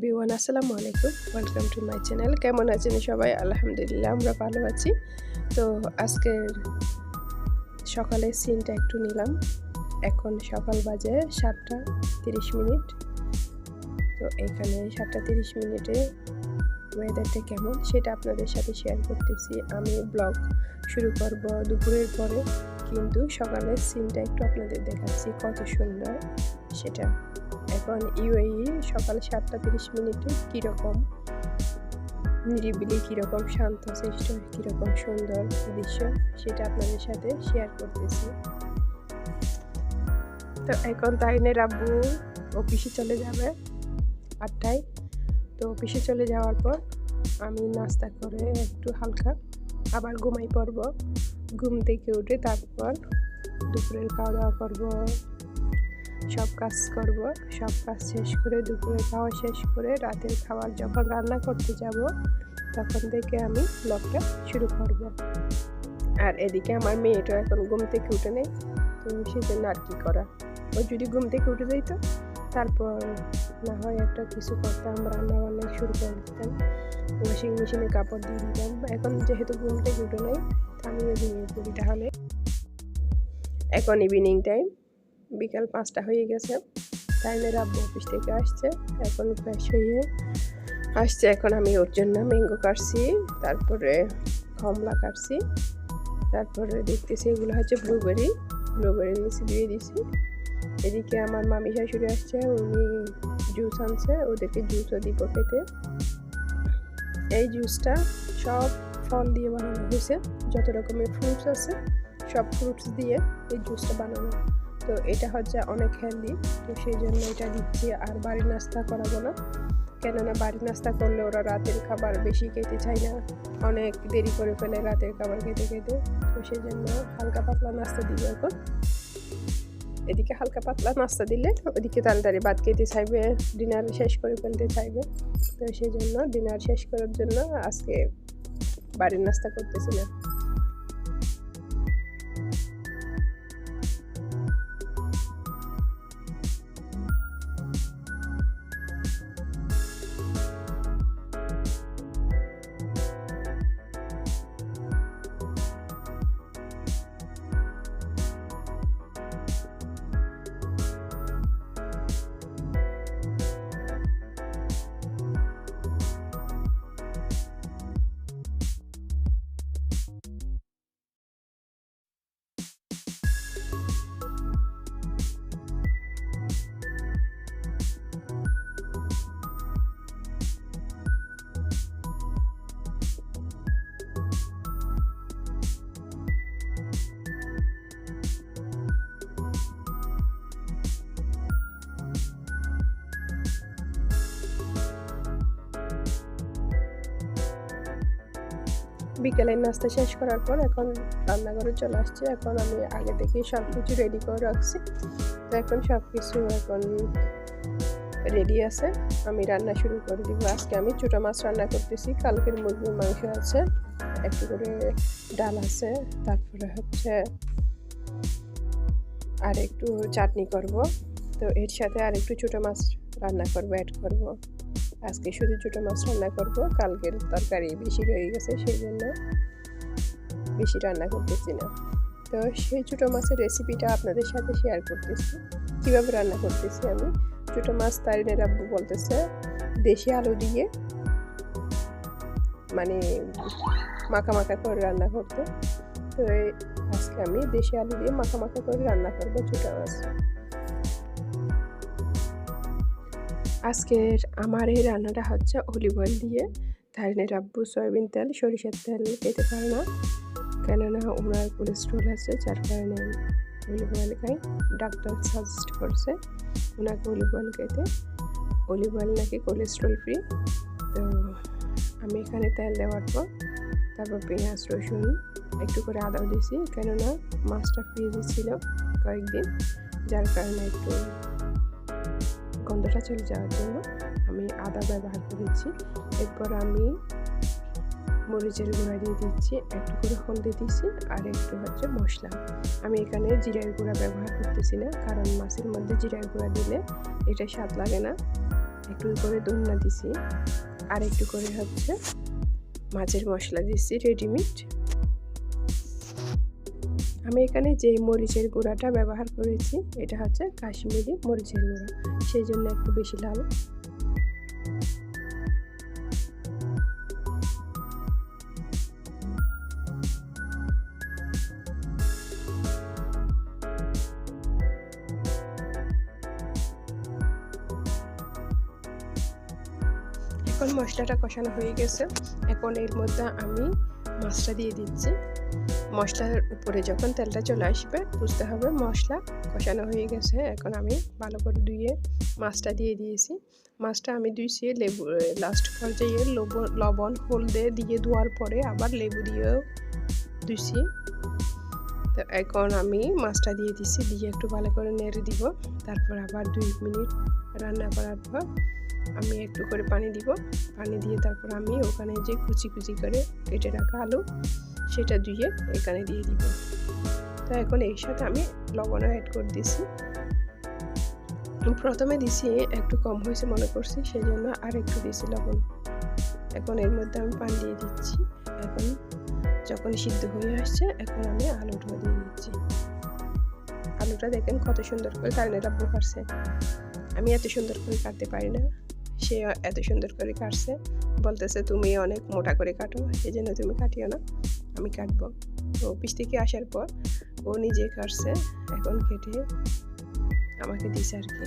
Everyone আসসালামু আলাইকুম। Welcome to my channel কেমন আছেন সবাই? আলহামদুলিল্লাহ, আমরা ভালো আছি। তো আজকের সকালের সিনটা একটু নিলাম। এখন সকাল বাজে সাতটা তিরিশ মিনিট। তো এখানে সাতটা তিরিশ মিনিটে ওয়েদারটা কেমন সেটা আপনাদের সাথে শেয়ার করতেছি। আমি ব্লগ শুরু করব দুপুরের পরে। কিন্তু সকালের সিনটা একটু আপনাদের দেখাচ্ছি কত সুন্দর সেটা। এখন ইউএই সকাল সাতটা তিরিশ মিনিটে কীরকম নিরিবিলি, কীরকম শান্ত, সৃষ্ট, কীরকম সুন্দর দৃশ্য সেটা আপনাদের সাথে শেয়ার করতেছি। তো এখন তাইনের আব্বু অফিসে চলে যাবে আটটায়। তো অফিসে চলে যাওয়ার পর আমি নাস্তা করে একটু হালকা আবার ঘুমাই পড়ব। ঘুম থেকে উঠে তারপর দুপুরের খাওয়া দাওয়া করব সব কাজ করব, সব কাজ শেষ করে দুপুরে খাওয়া শেষ করে রাতের খাবার যখন রান্না করতে যাব, তখন থেকে আমি ব্লগটা শুরু করব। আর এদিকে আমার মেয়েটা এখন ঘুম থেকে উঠে নেই, তো সেজন্য আর কি করা? ও যদি ঘুম থেকে উঠে যাইতো, তারপর না হয় একটা কিছু করতাম রান্না বান্না শুরু করে দিতাম ওয়াশিং মেশিনে কাপড় দিয়ে দিতাম। এখন যেহেতু ঘুম থেকে উঠে নেই আমিও ঘুমিয়ে পড়ি তাহলে। এখন ইভিনিং টাইম বিকাল পাঁচটা হয়ে গেছে। টাইমের আব্বু অফিস থেকে আসছে। এখন ফ্রেশ হয়ে আসছে। এখন আমি ওর জন্য ম্যাঙ্গো কাটছি, তারপরে কমলা কাটছি, তারপরে দেখতেছি এগুলো হচ্ছে ব্লুবেরি ব্লুবেরি নিচে দিয়ে দিছি। এদিকে আমার মামি শাশুড়ি আসছে, উনি জুস আনছে, ওদেরকে জুসও দিব খেতে। এই জুসটা সব ফল দিয়ে বানানো হয়েছে। যত রকমের ফ্রুটস আছে, সব ফ্রুটস দিয়ে এই জুসটা বানানো। তো এটা হচ্ছে অনেক হেলদি তো সেই জন্য এটা দিচ্ছি। আর বাড়ির নাস্তা করাবো না, কেননা বাড়ির নাস্তা করলে ওরা রাতের খাবার বেশি খেতে চায় না। অনেক দেরি করে ফেলে রাতের খাবার খেতে খেতে, তো সেই জন্য হালকা পাতলা নাস্তা দিব এখন। এদিকে হালকা পাতলা নাস্তা দিলে ওদিকে তাড়াতাড়ি ভাত খেতে চাইবে, ডিনার শেষ করে ফেলতে চাইবে। তো সেই জন্য ডিনার শেষ করার জন্য আজকে বাড়ির নাস্তা করতেছি বিকেলের নাস্তা শেষ করার পর এখন রান্নাঘরে চলে আসছি। এখন আমি আগে থেকেই সব কিছু রেডি করে রাখছি। তো এখন সব কিছু এখন রেডি আছে। আমি রান্না শুরু করে দিব। আজকে আমি ছোটো মাছ রান্না করতেছি। কালকের মুরগির মাংস আছে, একটু করে ডাল আছে, তারপরে হচ্ছে আর একটু চাটনি করব। তো এর সাথে আর একটু ছোটো মাছ রান্না করব অ্যাড করব। আজকে শুধু ছোটো মাছ রান্না করব, কালকের তরকারি বেশি রয়ে গেছে সেই জন্য বেশি রান্না করতেছি না। তো সেই ছোটো মাছের রেসিপিটা আপনাদের সাথে শেয়ার করতেছি। কীভাবে রান্না করতেছি আমি? ছোটো মাছ তারিনের আব্বু বলতেছে, দেশি আলু দিয়ে মানে মাখা মাখা করে রান্না করতে। তো আজকে আমি দেশি আলু দিয়ে মাখা মাখা করে রান্না করব ছোটো মাছ। আজকের আমার এই রান্নাটা হচ্ছে অলিভ অয়েল দিয়ে। তারিনের আব্বু সয়াবিন তেল, সরিষার তেল খেতে পারে না। কেননা ওনার কোলেস্ট্রল আছে, যার কারণে অলিভ অয়েল খাই। ডাক্তার সাজেস্ট করছে ওনাকে অলিভ অয়েল খেতে। অলিভ অয়েল নাকি কোলেস্ট্রল ফ্রি তো আমি এখানে তেল দেওয়ার পর তারপর পেঁয়াজ, রসুন একটু করে আদাও দিয়েছি। কেননা মাছটা ফ্রিজে ছিল কয়েকদিন, যার কারণে একটু গন্ধটা চলে যাওয়ার জন্য আমি আদা ব্যবহার করেছি। এরপর আমি মরিচের গুঁড়া দিয়ে দিচ্ছি একটু করে হলদি দিচ্ছি আর একটু হচ্ছে মশলা। আমি এখানে জিরার গুঁড়া ব্যবহার করতেছি না, কারণ মাছের মধ্যে জিরার গুঁড়া দিলে এটা স্বাদ লাগে না। একটু করে দন্না দিছি আর একটু করে হচ্ছে মাছের মশলা দিচ্ছি রেডিমেড আমি এখানে যে মরিচের গুঁড়াটা ব্যবহার করেছি, এটা হচ্ছে কাশ্মীরি মরিচের গুঁড়া, সেই জন্য একটু বেশি লাল। এখন মশলাটা কষানো হয়ে গেছে। এখন এর মধ্যে আমি মাছটা দিয়ে দিচ্ছি। মশলার উপরে যখন তেলটা চলে আসবে, বুঝতে হবে মশলা কষানো হয়ে গেছে। এখন আমি ভালো করে ধুয়ে মাছটা দিয়ে দিয়েছি। মাছটা আমি ধুইছি লেবু লাস্ট পর্যায়ে লবণ লবণ, হলদে দিয়ে ধোয়ার পরে আবার লেবু দিয়েও ধুইছি। তো এখন আমি মাছটা দিয়ে দিচ্ছি দিয়ে একটু ভালো করে নেড়ে দিব। তারপর আবার দুই মিনিট রান্না করার পর আমি একটু করে পানি দিব। পানি দিয়ে তারপর আমি ওখানে যে কুচি কুচি করে কেটে রাখা আলু সেটা ধুয়ে এখানে দিয়ে দিব। তো এখন এর সাথে আমি লবণও অ্যাড করে দিছি। প্রথমে দিছি একটু কম হয়েছে মনে করছি সেই জন্য আর একটু দিছি লবণ। এখন এর মধ্যে আমি পান দিয়ে দিচ্ছি। এখন যখন সিদ্ধ হয়ে আসছে, এখন আমি আলুটা দিয়ে দিচ্ছি। আলুটা দেখেন কত সুন্দর করে কারণেরা কাটছে। আমি এত সুন্দর করে কাটতে পারি না। সে এত সুন্দর করে কাটছে। বলতেছে, তুমি অনেক মোটা করে কাটো সেই জন্য তুমি কাটিও না, আমি কাটবো। অফিস থেকে আসার পর ও নিজে কাটছে, এখন কেটে আমাকে দিছে আর কি।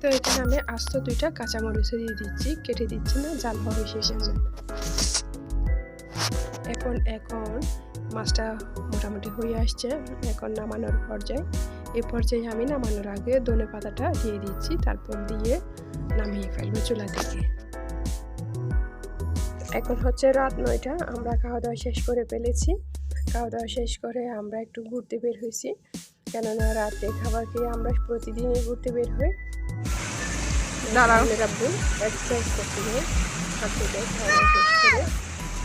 তো এখানে আমি আস্ত দুইটা কাঁচামরিচ দিয়ে দিচ্ছি, কেটে দিচ্ছি না, জাল হবে সেই জন্য এখন এখন মাছটা মোটামুটি হয়ে আসছে, এখন নামানোর পর্যায়ে এই পর্যায়ে আমি নামানোর আগে ধনে পাতাটা দিয়ে দিচ্ছি তারপর দিয়ে নামিয়ে ফেলব চুলা থেকে এখন হচ্ছে রাত নয়টা আমরা খাওয়া দাওয়া শেষ করে ফেলেছি। খাওয়া দাওয়া শেষ করে আমরা একটু ঘুরতে বের হয়েছি কেননা রাতে খাবার খেয়ে আমরা প্রতিদিনই ঘুরতে বের হই। এক্সারসাইজ করতে গিয়ে যাই খাওয়া শেষ করে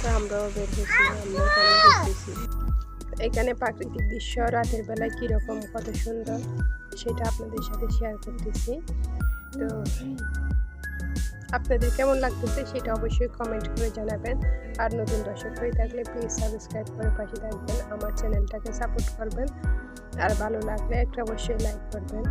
তো আমরাও বের হয়েছি আমরা ঘুরতেছি এখানে প্রাকৃতিক দৃশ্য রাতের বেলায় কীরকম কত সুন্দর সেটা আপনাদের সাথে শেয়ার করতেছি। তো আপনাদের কেমন লাগতেছে সেটা অবশ্যই কমেন্ট করে জানাবেন। আর নতুন দর্শক হয়ে থাকলে প্লিজ সাবস্ক্রাইব করে পাশে থাকবেন, আমার চ্যানেলটাকে সাপোর্ট করবেন। আর ভালো লাগলে একটা অবশ্যই লাইক করবেন।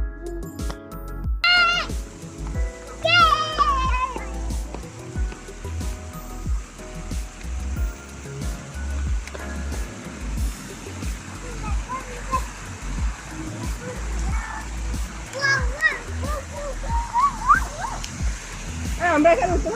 আমরা এখানে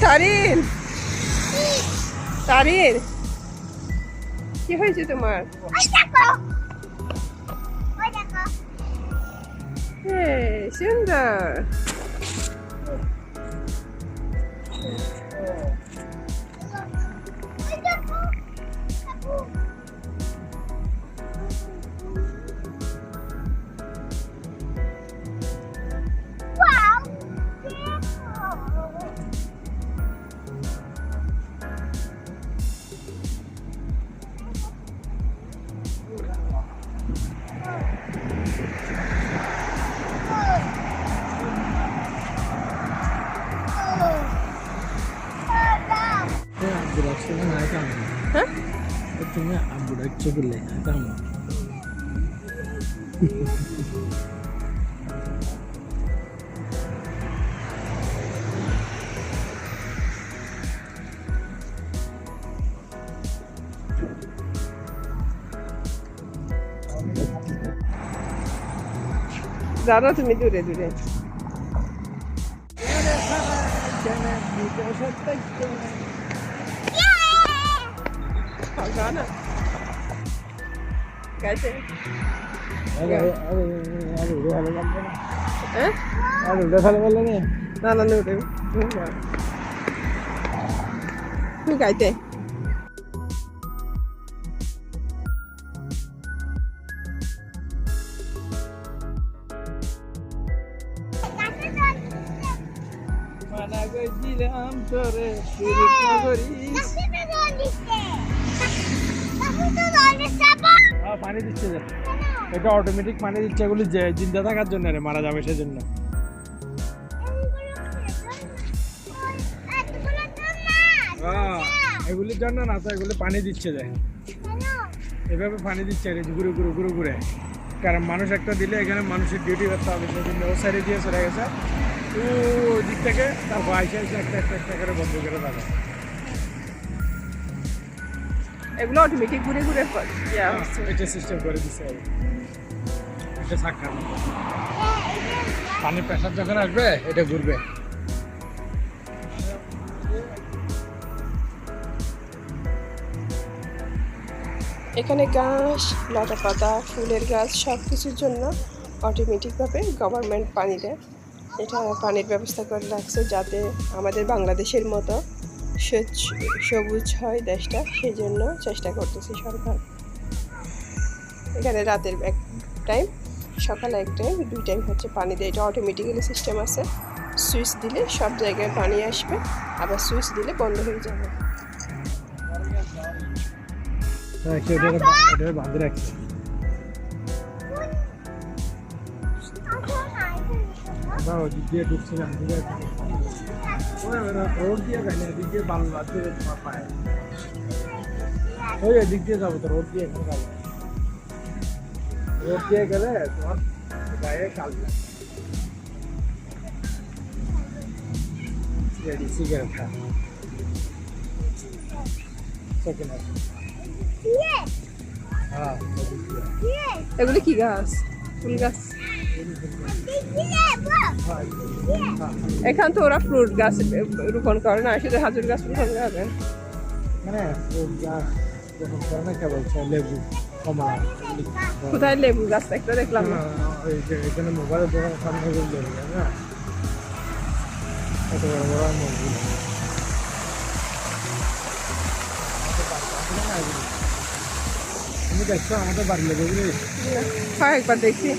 তারিন! তারিন! কি হয়েছে তোমার? সুন্দর। তুমি আব্বুটা চোখলে কেমন? জানো তুমি দূরে দূরে। খাওয়া না গেছে হ্যাঁ দেখালে বললে না না না দূরে পানি দিচ্ছে এটা অটোমেটিক পানি দিচ্ছে এগুলি জিন্দা থাকার জন্য রে মারা যাবে সেজন্য। হ্যাঁ, এগুলির জন্য না তো এগুলি পানি দিচ্ছে যে। এভাবে পানি দিচ্ছে রে ঘুরে ঘুরে ঘুরে ঘুরে। কারণ মানুষ একটা দিলে এখানে মানুষের ডিউটি করতে হবে সেজন্য ও সাইডে দিয়ে চলে গেছে। ও দিক থেকে আইসে আইসে একটা একটা একটা করে বন্ধ করে দেবে। এগুলো অটোমেটিক ঘুরে ঘুরে ইয়া হচ্ছে। এটা সিস্টেম করে দিচ্ছে এটা সাক্ষাৎ পানির প্রেশার যখন আসবে এটা ঘুরবে। এখানে গাছ লতা পাতা ফুলের গাছ সব কিছুর জন্য অটোমেটিকভাবে গভর্নমেন্ট পানি দেয়। এটা পানির ব্যবস্থা করে রাখছে যাতে আমাদের বাংলাদেশের মতো সবুজ হয় দেশটা সেই জন্য চেষ্টা করতেছে সরকার। এখানে রাতের এক টাইম সকালে এক টাইম দুই টাইম হচ্ছে পানি দেয়। এটা অটোমেটিক্যালি সিস্টেম আছে। সুইচ দিলে সব জায়গায় পানি আসবে আবার সুইচ দিলে বন্ধ হয়ে যাবে। হ্যাঁ আমরা ওদিক দিয়ে ওই ওরা রোড দিয়ে গেলে এদিক দিয়ে বালু আছে তোমার পায়ে ওই এদিক দিয়ে যাব তো রোড দিয়ে এখানে যাব রোড দিয়ে গেলে তোমার গায়ে কাল রেডি সিগারেট খা সেকেন্ড হ্যাঁ ওদিক দিয়ে এগুলি কি গাছ ফুল গাছ হ্যাঁ এখান তো ওরা ফ্রুট গাছ রোপণ করে না শুধু হাজুর গাছ রোপণ করে। মানে গাছ করে না লেবু কমলা কোথায় লেবু গাছ? একটা দেখলাম। না ওই যে এখানে মোবাইলের দোকান সামনে বলতে না? এত বড় বড় মসজিদ তুমি দেখছ আমাদের বাড়ি হয় দেখি।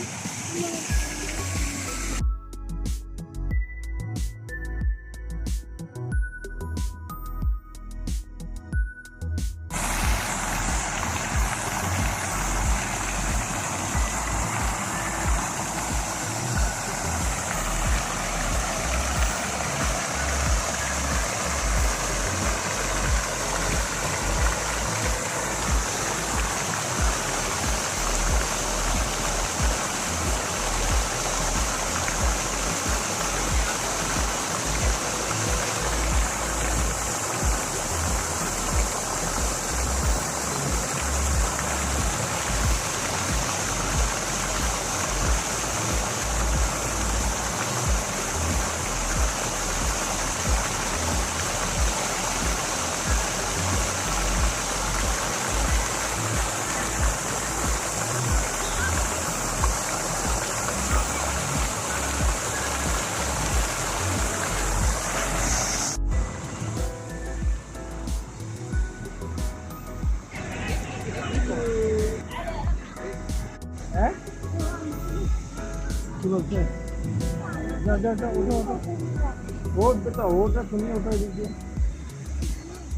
তুমি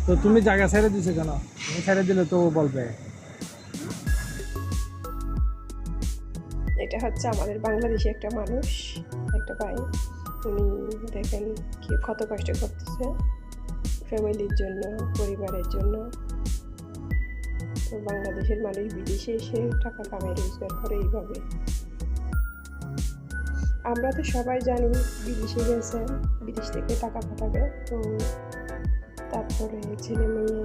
তো তুমি জায়গা ছেড়ে দিছো কেন? তুমি ছেড়ে দিলে তো বলবে। এটা হচ্ছে আমাদের বাংলাদেশি একটা মানুষ, একটা ভাই। উনি দেখেন কি কত কষ্ট করতেছে ফ্যামিলির জন্য, পরিবারের জন্য। তো বাংলাদেশের মানুষ বিদেশে এসে টাকা কামাই রোজগার করে এইভাবে। আমরা তো সবাই জানি বিদেশে গেছে, বিদেশ থেকে টাকা পাঠাবে, তো তারপরে ছেলে মেয়ে,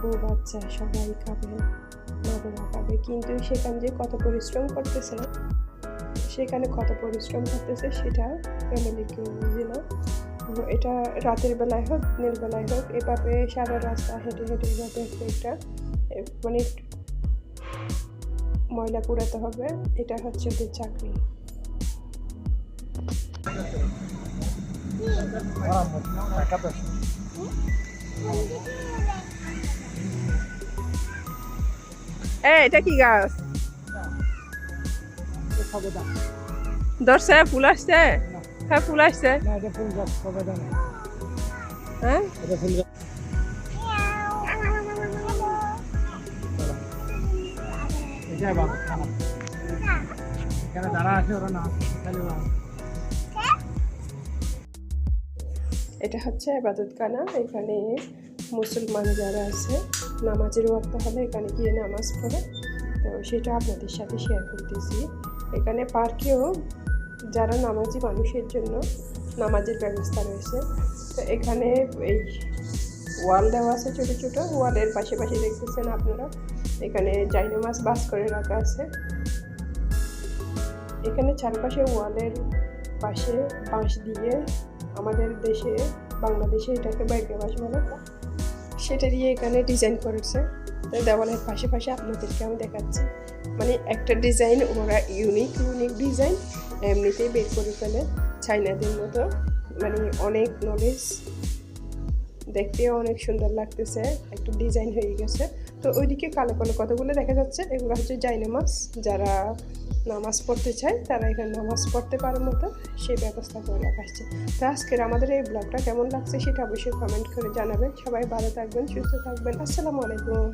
বউ বাচ্চা সবাই খাবে, মা বাবা খাবে। কিন্তু সেখানে যে কত পরিশ্রম করতেছে, সেখানে কত পরিশ্রম করতেছে সেটা ফ্যামিলি কেউ বুঝে না। এটা রাতের বেলায় হোক, দিনের বেলায় হোক, এভাবে সারা রাস্তা হেঁটে হেঁটে এভাবে একটা মানে ময়লা কুড়াতে হবে, এটা হচ্ছে ওদের চাকরি। এটা কি গাছ? ধরছে ফুল আসছে? হ্যাঁ ফুল আসছে। হ্যাঁ? এখানে যারা আছে ওরা না এটা হচ্ছে আবাদতখানা এখানে মুসলমান যারা আছে, নামাজের ওয়াক্ত হলে এখানে গিয়ে নামাজ পড়ে। তো সেটা আপনাদের সাথে শেয়ার করতেছি। এখানে পার্কেও যারা নামাজি মানুষের জন্য নামাজের ব্যবস্থা রয়েছে। তো এখানে এই ওয়াল দেওয়া আছে ছোটো ছোটো। ওয়ালের পাশে পাশে দেখতেছেন আপনারা। এখানে জাইনামাজ বাস করে রাখা আছে। এখানে চারপাশে ওয়ালের পাশে বাঁশ দিয়ে আমাদের দেশে, বাংলাদেশে এটাকে বাইকে বাস বলে। সেটা দিয়ে এখানে ডিজাইন করেছে। দেওয়ালের পাশে পাশে আপনাদেরকে আমি দেখাচ্ছি। মানে একটা ডিজাইন ওরা ইউনিক ইউনিক ডিজাইন এমনিতেই বের করে ফেলে চাইনাদের মতো। মানে অনেক নলেজ দেখতেও অনেক সুন্দর লাগতেছে। একটা ডিজাইন হয়ে গেছে। তো ওইদিকে কালো কালো কতগুলো দেখা যাচ্ছে। এগুলো হচ্ছে জাইনামাজ যারা নামাজ পড়তে চায়, তারা এখানে নামাজ পড়তে পারার মতো সেই ব্যবস্থা করে রাখা হচ্ছে। তো আজকের আমাদের এই ব্লগটা কেমন লাগছে সেটা অবশ্যই কমেন্ট করে জানাবেন। সবাই ভালো থাকবেন, সুস্থ থাকবেন। আসসালামু আলাইকুম।